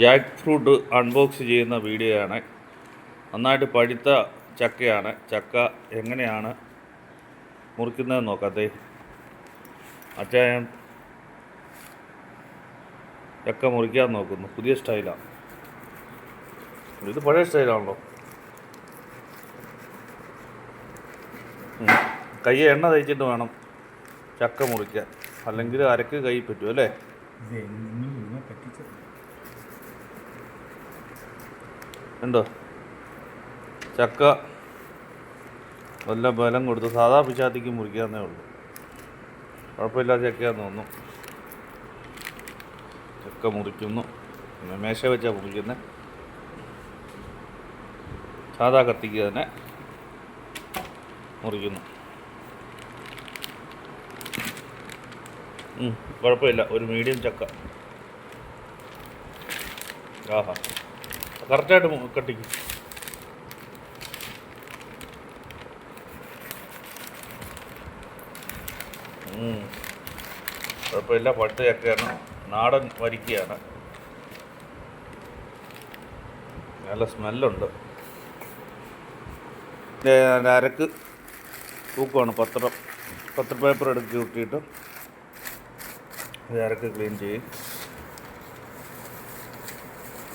Jack fruit unbox ചെയ്യുന്ന video ആണ് നന്നായിട്ട് പഴുത്ത ചക്കയാണ്. ചക്ക എങ്ങനെയാണ് മുറിക്കുന്നത് നോക്കാത്ത അച്ചായൻ ചക്ക മുറിക്കാൻ നോക്കുന്നു. പുതിയ സ്റ്റൈലാണ് ഇത് പഴയ സ്റ്റൈലാണല്ലോ. കൈ എണ്ണ തയ്ച്ചിട്ട് വേണം ചക്ക മുറിക്കാൻ. അല്ലെങ്കിൽ അരക്ക് കൈ പറ്റും അല്ലേ? ഉണ്ടോ? ചക്ക. നല്ല ബലം കൊടുത്ത് സാധാ പിച്ചാത്തിക്ക് മുറിക്കാന്നേ ഉള്ളൂ. കുഴപ്പമില്ലാത്ത ചക്കയാന്ന് തോന്നുന്നു. ചക്ക മുറിക്കുന്നു. പിന്നെ മേശ വെച്ചാൽ മുറിക്കുന്നത് സാധാ കത്തിക്ക് തന്നെ മുറിക്കുന്നു. കുഴപ്പമില്ല. ഒരു മീഡിയം ചക്ക. ആഹാ. കറക്റ്റായിട്ട് കട്ടിക്കും. കുഴപ്പമില്ല പഴുത്ത ചക്കയാണ്. നാടൻ വരിക്കുകയാണ് നല്ല സ്മെല്ലുണ്ട്. അരക്ക് തൂക്കമാണ് പത്രം. പത്ര പേപ്പർ എടുത്ത് കൂട്ടിയിട്ട് അരക്ക് ക്ലീൻ ചെയ്യും.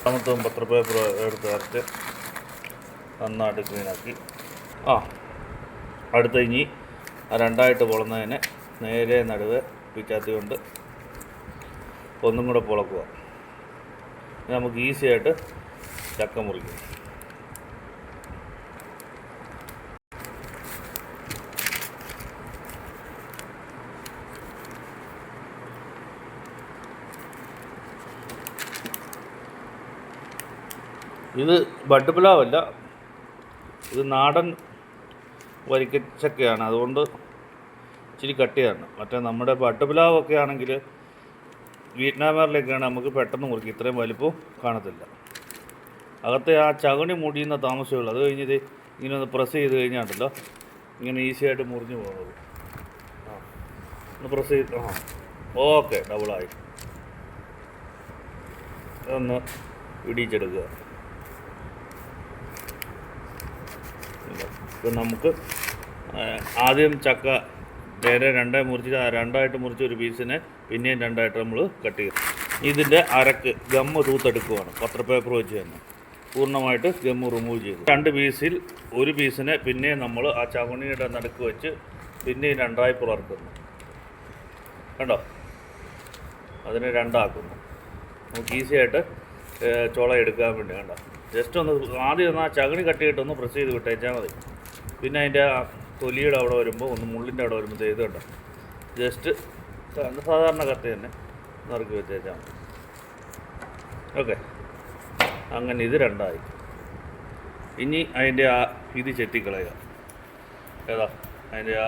രണ്ടാമത്തും പത്ര പേപ്പർ എടുത്ത് അരച്ച് നന്നായിട്ട് ക്ലീനാക്കി ആ അടുത്ത ഇനി രണ്ടായിട്ട് പൊളന്നതിനെ നേരെ നടുവ് പിറ്റാത്തി കൊണ്ട് ഒന്നും കൂടെ പൊളക്കുക. നമുക്ക് ഈസിയായിട്ട് ചക്ക മുറിക്കും. ഇത് ബഡ് പ്ലാവല്ല. ഇത് നാടൻ വരിക്കച്ചക്കയാണ്. അതുകൊണ്ട് ഇച്ചിരി കട്ടിയാണ്. മറ്റേ നമ്മുടെ ബഡ് പ്ലാവൊക്കെ ആണെങ്കിൽ വിയറ്റ്നാമറിലേക്കാണ് നമുക്ക് പെട്ടെന്ന് മുറിക്കും. ഇത്രയും വലിപ്പവും കാണത്തില്ല. അകത്തെ ആ ചകണി മുടിയുന്ന താമസമേ ഉള്ളൂ അത് കഴിഞ്ഞത് ഇങ്ങനെ ഒന്ന് പ്രസ് ചെയ്ത് കഴിഞ്ഞാണ്ടല്ലോ. ഇങ്ങനെ ഈസി ആയിട്ട് മുറിഞ്ഞു പോകുന്നത്. ഒന്ന് പ്രസ് ചെയ്ത് ആ. ഓക്കെ ഡബിളായി ഒന്ന് ഇടിച്ചെടുക്കുക ഇപ്പം നമുക്ക് ആദ്യം ചക്ക നേരെ രണ്ടായി മുറിച്ച് രണ്ടായിട്ട് മുറിച്ച് ഒരു പീസിനെ പിന്നെയും രണ്ടായിട്ട് നമ്മൾ കട്ട് ചെയ്യും. ഇതിന്റെ അരക്ക് ഗമ്മ് തൂത്തെടുക്കുവാണ് പത്ര പേപ്പർ വെച്ച് തന്നെ. പൂർണമായിട്ട് ഗമ്മ് റിമൂവ് ചെയ്തു. രണ്ട് പീസിൽ ഒരു പീസിനെ പിന്നെയും നമ്മൾ ആ ചവണിയുടെ നടുക്ക് വെച്ച് പിന്നെയും രണ്ടായി പുലർത്തുന്നു. കണ്ടോ? അതിനെ രണ്ടാക്കുന്നു. നമുക്ക് ഈസി ആയിട്ട് ചോള ചുള എടുക്കാൻ വേണ്ടി കണ്ടോ? ജസ്റ്റ് ഒന്ന് ആദ്യം ഒന്ന് ആ ചകണി കട്ടിയിട്ടൊന്ന് പ്രസ് ചെയ്ത് വിട്ടേച്ചാൽ മതി. പിന്നെ അതിന്റെ ആ തൊലിയുടെ അവിടെ വരുമ്പോൾ ഒന്ന് മുള്ളിന്റെ അവിടെ വരുമ്പോൾ ചെയ്ത് കണ്ടോ? ജസ്റ്റ് സാധാരണ കത്തി തന്നെ. നറുക്കി വെച്ചേച്ചാൽ മതി. ഓക്കെ അങ്ങനെ ഇത് രണ്ടായി. ഇനി അതിന്റെ ആ ഇത് ചെത്തിക്കളയുക. ഏതാ? അതിന്റെ ആ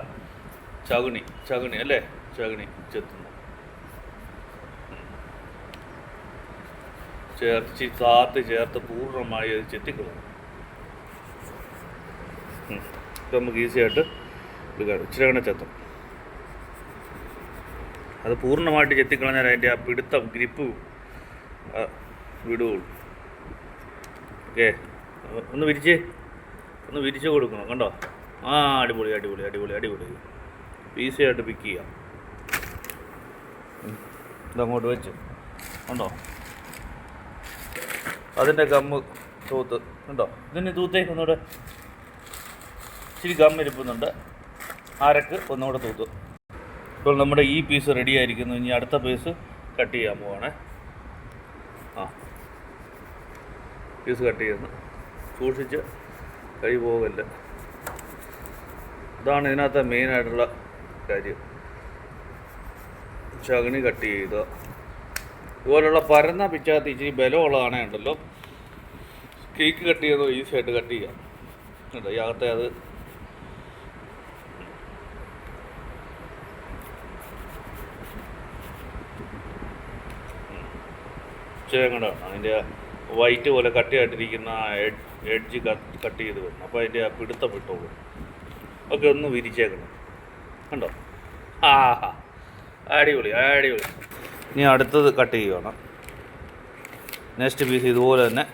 ചകുണി ചകുണി അല്ലേ? ചകുണി ചെത്തുന്നു. ചേർച്ച് താത്ത് ചേർത്ത് പൂർണമായി അത് ചെത്തിക്കളയും ഇത് നമുക്ക് ഈസി ആയിട്ട് എടുക്കാം. ഇച്ചിരി അങ്ങനെ ചെത്തും. അത് പൂർണമായിട്ട് ചെത്തിക്കളഞ്ഞാൽ അതിന്റെ ആ പിടുത്തം ഗ്രിപ്പ് വിടുകയുള്ളൂ. ഓക്കെ. ഒന്ന് വിരിച്ച്. ഒന്ന് വിരിച്ച് കൊടുക്കണം. കണ്ടോ? ആ അടിപൊളി അടിപൊളി അടിപൊളി അടിപൊളി. ഈസി ആയിട്ട് പിക്ക് ചെയ്യാം. ഇതങ്ങോട്ട് വെച്ച്. ഉണ്ടോ അതിന്റെ ഗമ്മ് തൂത്ത് ഉണ്ടോ ഇതിന് തൂത്തേ ഒന്നുകൂടെ ഇച്ചിരി ഗം ഇരിപ്പുന്നുണ്ട്. അരക്ക് ഒന്നുകൂടെ തൂത്തു. ഇപ്പോൾ നമ്മുടെ ഈ പീസ് റെഡി ആയിരിക്കുന്നു. ഇനി അടുത്ത പീസ് കട്ട് ചെയ്യാൻ പോവാണേ. ആ. പീസ് കട്ട് ചെയ്യുന്നു. സൂക്ഷിച്ച് കൈ പോകല്ല. ഇതാണ് ഇതിനകത്ത് മെയിനായിട്ടുള്ള കാര്യം. ചകിണി കട്ട് ചെയ്യുക ഇതുപോലുള്ള പരന്ന പിച്ചാത്തി ഇച്ചിരി ബലമുള്ളതാണേ ഉണ്ടല്ലോ. കേക്ക് കട്ട് ചെയ്യുന്നത് ഈസി ആയിട്ട് കട്ട് ചെയ്യാം. ഈ അകത്തെ അത് വേണം അതിന്റെ വൈറ്റ് പോലെ കട്ടിയായിട്ടിരിക്കുന്ന എഡ്ജ് കട്ട് ചെയ്ത് വരണം അപ്പോൾ അതിന്റെ ആ പിടുത്തം വിട്ടോളൂ ഒക്കെ ഒന്ന് വിരിച്ചേക്കണം. കണ്ടോ? ആ അടിപൊളി അടിപൊളി. ഇനി അടുത്തത് കട്ട് ചെയ്യുവാണ്. നെക്സ്റ്റ് പീസ് ഇതുപോലെ തന്നെ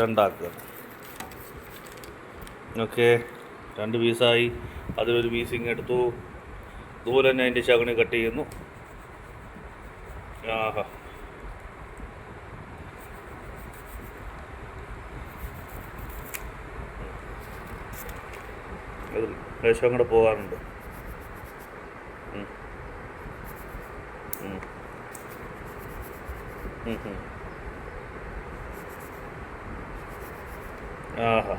രണ്ടാക്കുക. ഓക്കെ. രണ്ട് പീസായി. അതിലൊരു പീസ് ഇങ്ങ് എടുത്തു. ഇതുപോലെ തന്നെ അതിന്റെ ശകണി കട്ട് ചെയ്യുന്നു. ആഹാ അത് ലേശം കൂടെ പോകാറുണ്ട്. ആഹാ.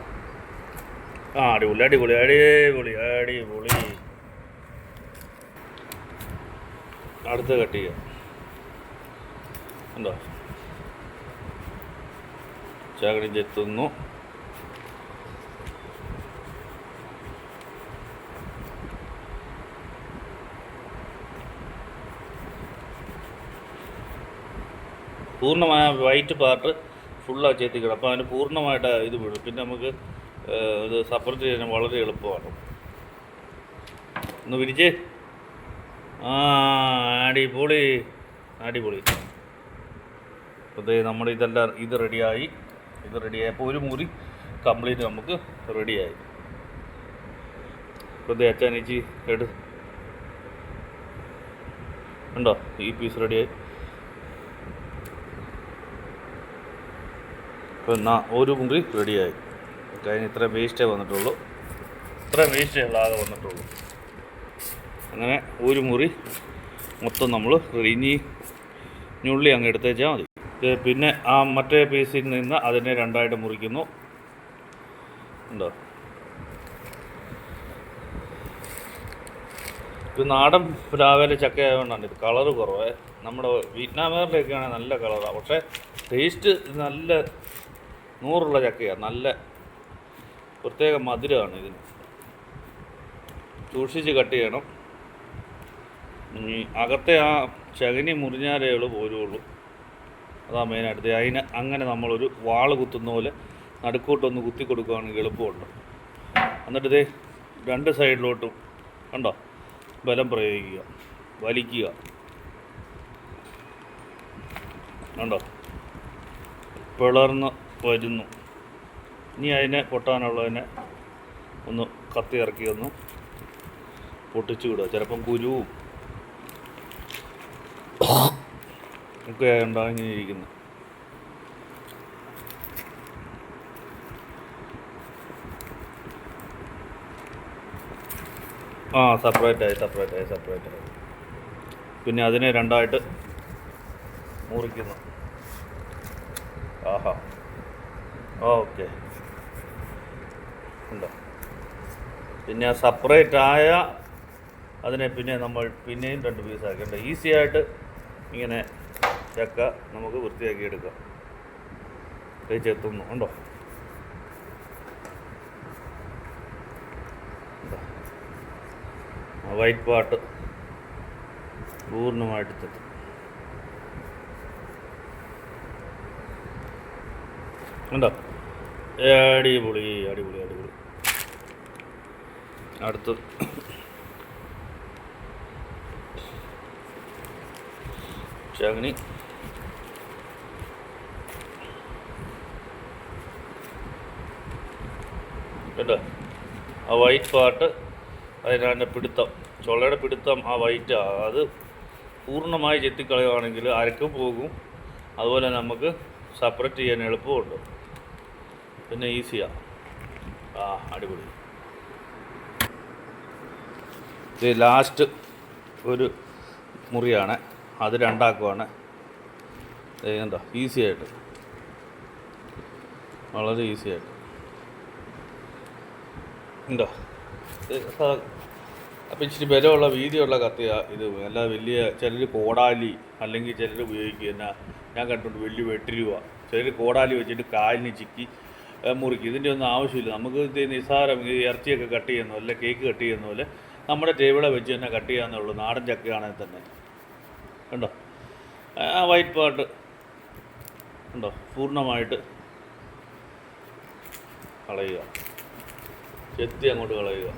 ആ അടിപൊളി അടിപൊളി അടിപൊളി അടിപൊളി. അടുത്ത കട്ട് ചെയ്യാം. എന്താ ചാകടി ചെത്തുന്നു പൂർണമായ വൈറ്റ് പാർട്ട് ഫുള്ളാണ് ചെത്തിക്കണം അപ്പോൾ അതിന് പൂർണമായിട്ട് ഇത് വിടും. പിന്നെ നമുക്ക് ഇത് സപ്പറേറ്റ് ചെയ്യാൻ വളരെ എളുപ്പമാണ്. ഒന്ന് വിരിച്ച്. ആ അടിപൊളി. അടിപൊളി. അപ്പോൾ നമ്മുടെ ഇതെല്ലാം ഇത് റെഡിയായി ഇത് റെഡിയായപ്പോൾ ഒരു മുറി കംപ്ലീറ്റ് നമുക്ക് റെഡിയായി ഇപ്പോൾ ദേ അച്ചാനിച്ചി എടു ഉണ്ടോ? ഈ പീസ് റെഡിയായി എന്നാ ഒരു മുറി റെഡിയായി. കഴിഞ്ഞ് ഇത്ര വേസ്റ്റേ വന്നിട്ടുള്ളൂ. ഇത്ര വേസ്റ്റേ ആകെ വന്നിട്ടുള്ളൂ. അങ്ങനെ ഒരു മുറി മൊത്തം നമ്മൾ ഇനി ഞുള്ളി അങ്ങ് എടുത്തേച്ചാൽ മതി. പിന്നെ ആ മറ്റേ പീസിൽ നിന്ന് അതിനെ രണ്ടായിട്ട് മുറിക്കുന്നു. ഉണ്ടോ? ഇത് നാടൻ രാവിലെ ചക്ക ആയതുകൊണ്ടാണ്. ഇത് കളറ് കുറവ്. നമ്മുടെ വിയറ്റ്നാമുകാരിലൊക്കെ ആണെങ്കിൽ നല്ല കളറാണ് പക്ഷേ ടേസ്റ്റ് നല്ല നൂറുള്ള ചക്കയാണ് നല്ല പ്രത്യേക മധുരമാണ് ഇതിന്. സൂക്ഷിച്ച് കട്ട് ചെയ്യണം. അകത്തെ ആ ചകിനി മുറിഞ്ഞാലേ ഉള്ളൂ പോരുള്ളൂ. അതാ മെയിനായിട്ട് അതിന് അങ്ങനെ നമ്മളൊരു വാൾ കുത്തുന്ന പോലെ നടുക്കോട്ടൊന്ന് കുത്തി കൊടുക്കുകയാണെങ്കിൽ എളുപ്പമുണ്ട്. എന്നിട്ട് ഇതേ രണ്ട് സൈഡിലോട്ടും കണ്ടോ? ബലം പ്രയോഗിക്കുക. വലിക്കുക. കണ്ടോ? പിളർന്ന് വരുന്നു. ഇനി അതിനെ പൊട്ടാനുള്ളതിനെ ഒന്ന് കത്തി ഇറക്കി ഒന്ന് പൊട്ടിച്ചു വിടുക. ചിലപ്പം കുരുവും ഒക്കെ ഇരിക്കുന്നു. ആ സെപ്പറേറ്റ് ആയി സെപ്പറേറ്റ് ആയി സെപ്പറേറ്റ് ആയി. പിന്നെ അതിനെ രണ്ടായിട്ട് മുറിക്കുന്നു ആഹാ ഓക്കെ. ഉണ്ടോ? പിന്നെ സെപ്പറേറ്റ് ആയ അതിനെ പിന്നെ നമ്മൾ പിന്നെയും രണ്ട് പീസ് ആക്കേണ്ട ഈസി ആയിട്ട് ഇങ്ങനെ ചക്ക നമുക്ക് വൃത്തിയാക്കി എടുക്കാം. കഴിച്ചെത്തുന്നു ചെത്തുന്നു ഉണ്ടോ? വൈറ്റ് പാട്ട് പൂർണമായിട്ട് തെറ്റി ഉണ്ടോ? അടിപൊളി അടിപൊളി അടിപൊളി. അടുത്ത്. ചകിനി കേട്ടോ. ആ വൈറ്റ് പാർട്ട് അതിനെ പിടുത്തം. ചൊള്ളയുടെ പിടുത്തം ആ വൈറ്റ് അത് പൂർണമായി ചെത്തിക്കളയുകയാണെങ്കിൽ അരക്ക് പോകും. അതുപോലെ നമുക്ക് സെപ്പറേറ്റ് ചെയ്യാൻ എളുപ്പമുണ്ട്. പിന്നെ ഈസിയാണ് ആ അടിപൊളി. ഇത് ലാസ്റ്റ് ഒരു മുറിയാണ്. അത് രണ്ടാക്കുവാണ്. എന്താ ഈസി ആയിട്ട്. വളരെ ഈസി ആയിട്ട്. ഉണ്ടോ അപ്പം ഇച്ചിരി ബലമുള്ള വീതിയുള്ള കത്തിയാണ് ഇത്. അല്ല വലിയ ചിലർ കോടാലി അല്ലെങ്കിൽ ചിലർ ഉപയോഗിക്കുക എന്നാ ഞാൻ കണ്ടിട്ടുണ്ട് വലിയ വെട്ടിരുവ ചിലർ കോടാലി വെച്ചിട്ട് കാലിന് ചിക്കി മുറിക്കും. ഇതിന്റെ ഒന്നും ആവശ്യമില്ല. നമുക്ക് നിസ്സാരം ഈ ഇറച്ചിയൊക്കെ കട്ട് ചെയ്യുന്ന പോലെ കേക്ക് കട്ട് ചെയ്യുന്ന പോലെ നമ്മുടെ ടേബിളെ വെച്ച് തന്നെ കട്ട് ചെയ്യാന്നുള്ളൂ നാടൻ ചക്കയാണെങ്കിൽ തന്നെ. കണ്ടോ? ആ വൈറ്റ് പാർട്ട് ഉണ്ടോ പൂർണമായിട്ട് കളയുക. ചെത്തി അങ്ങോട്ട് കളയുക.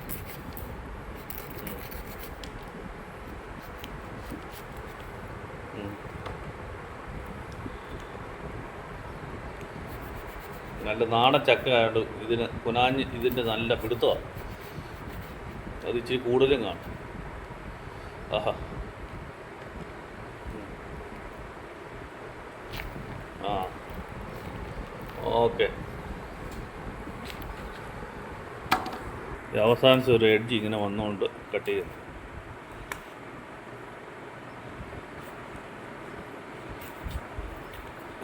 നല്ല നാടൻ ചക്ക ആയതുകൊണ്ട് ഇതിന് കുനാഞ്ഞ് ഇതിന്റെ നല്ല പിടുത്തമാണ് അത് ഇച്ചിരി കൂടുതലും കാണും. ആഹാ. ആ. ഓക്കെ. അവസാനിച്ച ഒരു എഡ്ജ് ഇങ്ങനെ വന്നുകൊണ്ട് കട്ട് ചെയ്യുന്നു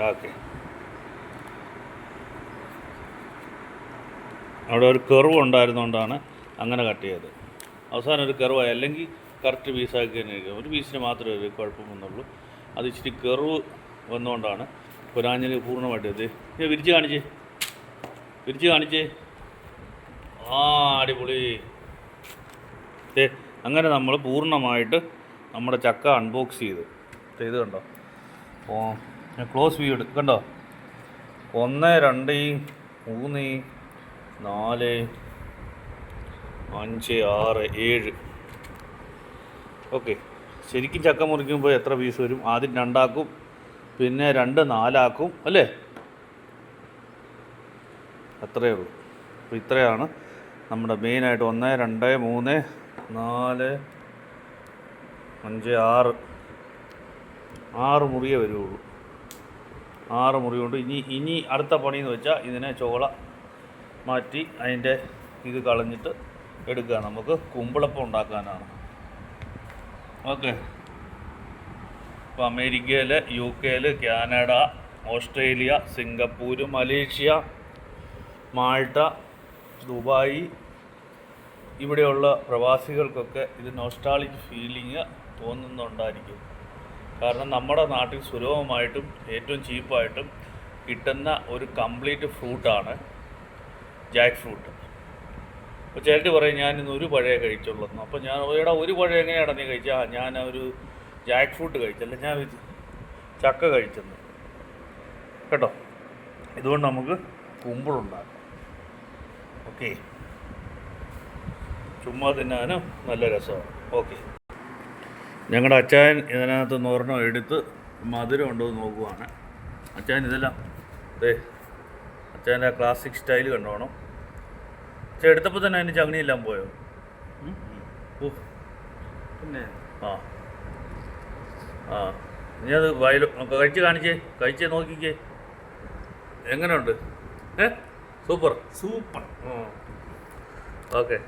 ഓക്കെ. അവിടെ ഒരു കെർവ് ഉണ്ടായിരുന്നുകൊണ്ടാണ് അങ്ങനെ കട്ട് ചെയ്തത്. അവസാനം ഒരു കെർവായി. അല്ലെങ്കിൽ കറക്റ്റ് പീസാക്കി തന്നെ ഇരിക്കും. ഒരു പീസിന് മാത്രമേ ഒരു കുഴപ്പം വന്നുള്ളൂ അത് ഇച്ചിരി കെർവ് വന്നുകൊണ്ടാണ് കുരാഞ്ഞിൽ പൂർണമായിട്ട് ഇത്. ഇത് വിരിച്ച് കാണിച്ചേ. വിരിച്ച് കാണിച്ചേ. ആ അടിപൊളി. ഏ അങ്ങനെ നമ്മൾ പൂർണമായിട്ട് നമ്മുടെ ചക്ക അൺബോക്സ് ചെയ്ത്. ചെയ്ത് കണ്ടോ? ഓ ക്ലോസ് വ്യൂ എടുക്കണ്ടോ കണ്ടോ? ഒന്ന് രണ്ട് മൂന്ന് നാല് അഞ്ച് ആറ് ഏഴ്. ഓക്കെ. ശരിക്കും ചക്ക മുറിക്കുമ്പോൾ എത്ര പീസ് വരും? ആദ്യം രണ്ടാക്കും പിന്നെ രണ്ട് നാലാക്കും അല്ലേ? അത്രയേ ഉള്ളൂ. അപ്പോൾ ഇത്രയാണ് നമ്മുടെ മെയിനായിട്ട് ഒന്ന് രണ്ട് മൂന്ന് നാല് അഞ്ച് ആറ്. ആറ് മുറിയേ വരുള്ളൂ. ആറ് മുറി കൊണ്ട് ഇനി ഇനി അടുത്ത പണിയെന്ന് വെച്ചാൽ ഇതിനെ ചോള മാറ്റി അതിന്റെ ഇത് കളഞ്ഞിട്ട് എടുക്കുക. നമുക്ക് കുമ്പിളപ്പം ഉണ്ടാക്കാനാണ്. ഓക്കെ. ഇപ്പോൾ അമേരിക്കയിൽ യു കെയിൽ Canada Australia Singapore Malaysia Malta Dubai ഇവിടെയുള്ള പ്രവാസികൾക്കൊക്കെ ഇത് നോസ്റ്റാളിക് ഫീലിംഗ് തോന്നുന്നുണ്ടായിരിക്കും. കാരണം നമ്മുടെ നാട്ടിൽ സുലഭമായിട്ടും ഏറ്റവും ചീപ്പായിട്ടും കിട്ടുന്ന ഒരു കംപ്ലീറ്റ് ഫ്രൂട്ടാണ് ജാക്ക് ഫ്രൂട്ട് അപ്പോൾ ചേട്ടി പറയും ഞാനിന്ന് ഒരു പഴയ കഴിച്ചുള്ളൂ. അപ്പോൾ ഞാൻ എടാ ഒരു പഴയ എങ്ങനെയാണ് നീ കഴിച്ചാൽ ആ ഞാൻ ഒരു ജാക്ക് ഫ്രൂട്ട് കഴിച്ചല്ല ഞാൻ ചക്ക കഴിച്ചെന്ന്. കേട്ടോ? ഇതുകൊണ്ട് നമുക്ക് കുമ്പിളുണ്ടാക്കാം ഓക്കെ. ചുമ്മാ തിന്നാനും നല്ല രസമാണ്. ഓക്കെ. ഞങ്ങളുടെ അച്ചായൻ ഇതിനകത്ത് നൂറെണ്ണം എടുത്ത് മധുരം ഉണ്ടോ എന്ന് നോക്കുവാണ്. അച്ചായൻ ഇതെല്ലാം ദേ അച്ചായന്റെ ആ ക്ലാസിക് സ്റ്റൈൽ കണ്ടോണം. പക്ഷെ എടുത്തപ്പോൾ തന്നെ അതിന്റെ ചകണിയെല്ലാം പോയോ? ഓ പിന്നെ? ആ. ആ. നീ അത് വയലു കഴിച്ച് കാണിച്ചേ. കഴിച്ചേ നോക്കിക്കേ. എങ്ങനെയുണ്ട്? ഏ? സൂപ്പർ. സൂപ്പർ. ഓക്കെ.